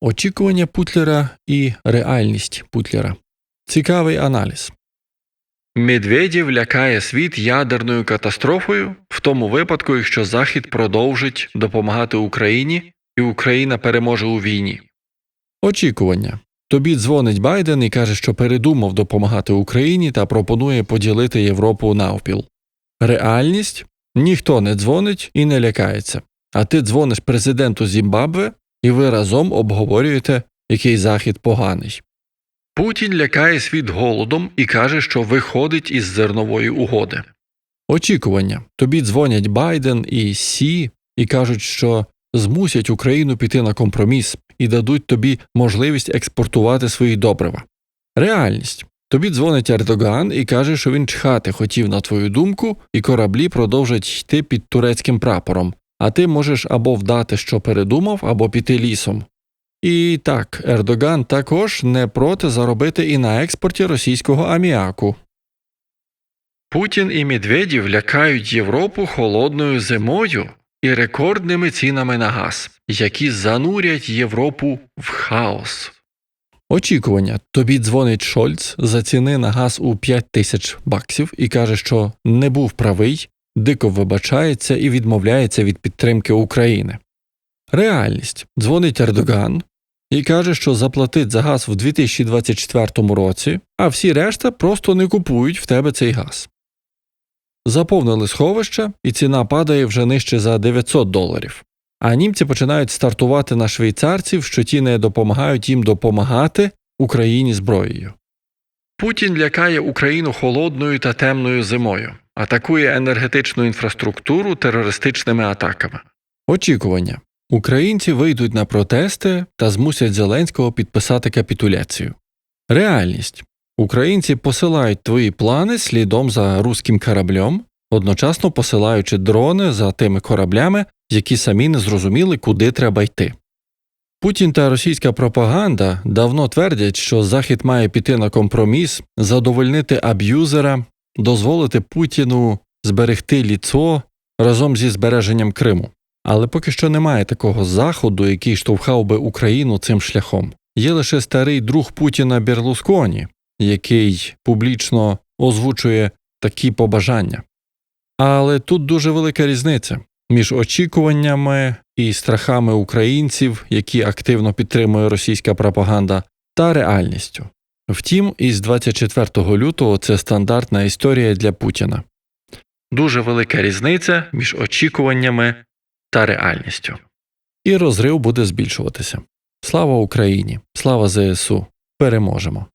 Очікування Путлера і реальність Путлера. Цікавий аналіз. Медведєв лякає світ ядерною катастрофою в тому випадку, якщо Захід продовжить допомагати Україні і Україна переможе у війні. Очікування. Тобі дзвонить Байден і каже, що передумав допомагати Україні та пропонує поділити Європу навпіл. Реальність ніхто не дзвонить і не лякається. А ти дзвониш президенту Зімбабве, і ви разом обговорюєте, який захід поганий. Путін лякає світ голодом і каже, що виходить із зернової угоди. Очікування. Тобі дзвонять Байден і Сі і кажуть, що змусять Україну піти на компроміс і дадуть тобі можливість експортувати свої добрива. Реальність. Тобі дзвонить Ердоган і каже, що він чхати хотів на твою думку, і кораблі продовжать йти під турецьким прапором, а ти можеш або вдати, що передумав, або піти лісом. І так, Ердоган також не проти заробити і на експорті російського аміаку. Путін і Медведєв лякають Європу холодною зимою і рекордними цінами на газ, які занурять Європу в хаос. Очікування. Тобі дзвонить Шольц за ціни на газ у 5 тисяч баксів і каже, що не був правий, дико вибачається і відмовляється від підтримки України. Реальність. Дзвонить Ердоган і каже, що заплатить за газ в 2024 році, а всі решта просто не купують в тебе цей газ. Заповнили сховища, і ціна падає вже нижче за 900 доларів. А німці починають стартувати на швейцарців, що ті не допомагають їм допомагати Україні зброєю. Путін лякає Україну холодною та темною зимою, атакує енергетичну інфраструктуру терористичними атаками. Очікування. Українці вийдуть на протести та змусять Зеленського підписати капітуляцію. Реальність. Українці посилають твої плани слідом за руським кораблем, одночасно посилаючи дрони за тими кораблями, які самі не зрозуміли, куди треба йти. Путін та російська пропаганда давно твердять, що Захід має піти на компроміс, задовольнити аб'юзера, дозволити Путіну зберегти ліцо разом зі збереженням Криму. Але поки що немає такого заходу, який штовхав би Україну цим шляхом. Є лише старий друг Путіна Берлусконі, який публічно озвучує такі побажання. Але тут дуже велика різниця між очікуваннями і страхами українців, які активно підтримує російська пропаганда, та реальністю. Втім, із 24 лютого це стандартна історія для Путіна. Дуже велика різниця між очікуваннями та реальністю. І розрив буде збільшуватися. Слава Україні! Слава ЗСУ! Переможемо!